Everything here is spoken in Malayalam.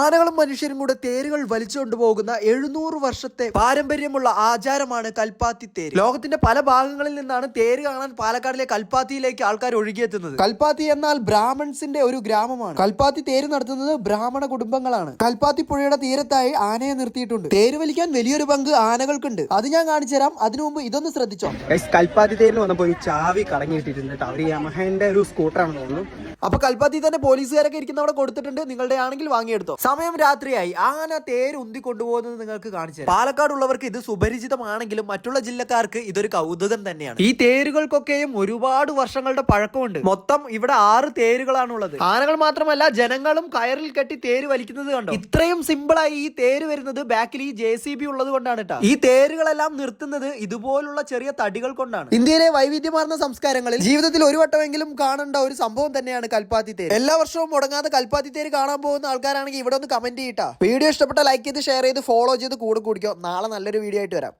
ആനകളും മനുഷ്യരും കൂടെ തേരുകൾ വലിച്ചുകൊണ്ട് പോകുന്ന എഴുന്നൂറ് വർഷത്തെ പാരമ്പര്യമുള്ള ആചാരമാണ് കൽപ്പാത്തി തേര്. ലോകത്തിന്റെ പല ഭാഗങ്ങളിൽ നിന്നാണ് തേര് കാണാൻ പാലക്കാടിലെ കൽപ്പാത്തിയിലേക്ക് ആൾക്കാർ ഒഴുകിയെത്തുന്നത്. കൽപ്പാത്തി എന്നാൽ ബ്രാഹ്മൺസിന്റെ ഒരു ഗ്രാമമാണ്. കൽപ്പാത്തി തേര് നടത്തുന്നത് ബ്രാഹ്മണ കുടുംബങ്ങളാണ്. കൽപ്പാത്തി പുഴയുടെ തീരത്തായി ആനയെ നിർത്തിയിട്ടുണ്ട്. തേര് വലിക്കാൻ വലിയൊരു പങ്ക് ആനകൾക്കുണ്ട്. അത് ഞാൻ കാണിച്ചു തരാം. അതിനു മുമ്പ് ഇതൊന്ന് ശ്രദ്ധിച്ചോ? കൽപ്പാത്തി തേരിന് വന്നപ്പോൾ ഈ ചാവി കടങ്ങിയിട്ടിരുന്നിട്ട് അവർ യമഹന്റെ ഒരു സ്കൂട്ടറാണെന്ന് തോന്നുന്നു. അപ്പൊ കൽപ്പാത്തി തന്നെ പോലീസുകാരൊക്കെ ഇരിക്കുന്ന അവിടെ കൊടുത്തിട്ടുണ്ട്. നിങ്ങളുടെ ആണെങ്കിൽ വാങ്ങിയെടുത്തോ. സമയം രാത്രിയായി. ആന തേര് ഉന്തി കൊണ്ടുപോകുന്നത് നിങ്ങൾക്ക് കാണിച്ചു പാലക്കാട് ഉള്ളവർക്ക് ഇത് സുപരിചിതമാണെങ്കിലും മറ്റുള്ള ജില്ലക്കാർക്ക് ഇതൊരു കൗതുകം തന്നെയാണ്. ഈ തേരുകൾക്കൊക്കെയും ഒരുപാട് വർഷങ്ങളുടെ പഴക്കമുണ്ട്. മൊത്തം ഇവിടെ ആറ് തേരുകളാണുള്ളത്. ആനകൾ മാത്രമല്ല ജനങ്ങളും കയറിൽ കെട്ടി തേര് വലിക്കുന്നത് കണ്ടോ? ഇത്രയും സിമ്പിളായി ഈ തേര് വരുന്നത് ബാക്കിൽ ഈ ജെ സി ബി ഉള്ളത് കൊണ്ടാണ് കേട്ടോ. ഈ തേരുകളെല്ലാം നിർത്തുന്നത് ഇതുപോലുള്ള ചെറിയ തടികൾ കൊണ്ടാണ്. ഇന്ത്യയിലെ വൈവിധ്യമാർന്ന സംസ്കാരങ്ങളിൽ ജീവിതത്തിൽ ഒരു വട്ടമെങ്കിലും കാണേണ്ട ഒരു സംഭവം തന്നെയാണ് കൽപ്പാത്തി തേര്. എല്ലാ വർഷവും മുടങ്ങാതെ കൽപ്പാത്തി തേര് കാണാൻ പോകുന്ന ആൾക്കാരാണെങ്കിൽ ഇവിടെ ഒന്ന് കമന്റ് ചെയ്യട്ടാ വീഡിയോ ഇഷ്ടപ്പെട്ട ലൈക്ക് ചെയ്ത് ഷെയർ ചെയ്ത് ഫോളോ ചെയ്ത് കൂടെ കൂടിക്കോ. നാളെ നല്ലൊരു വീഡിയോ ആയിട്ട് വരാം.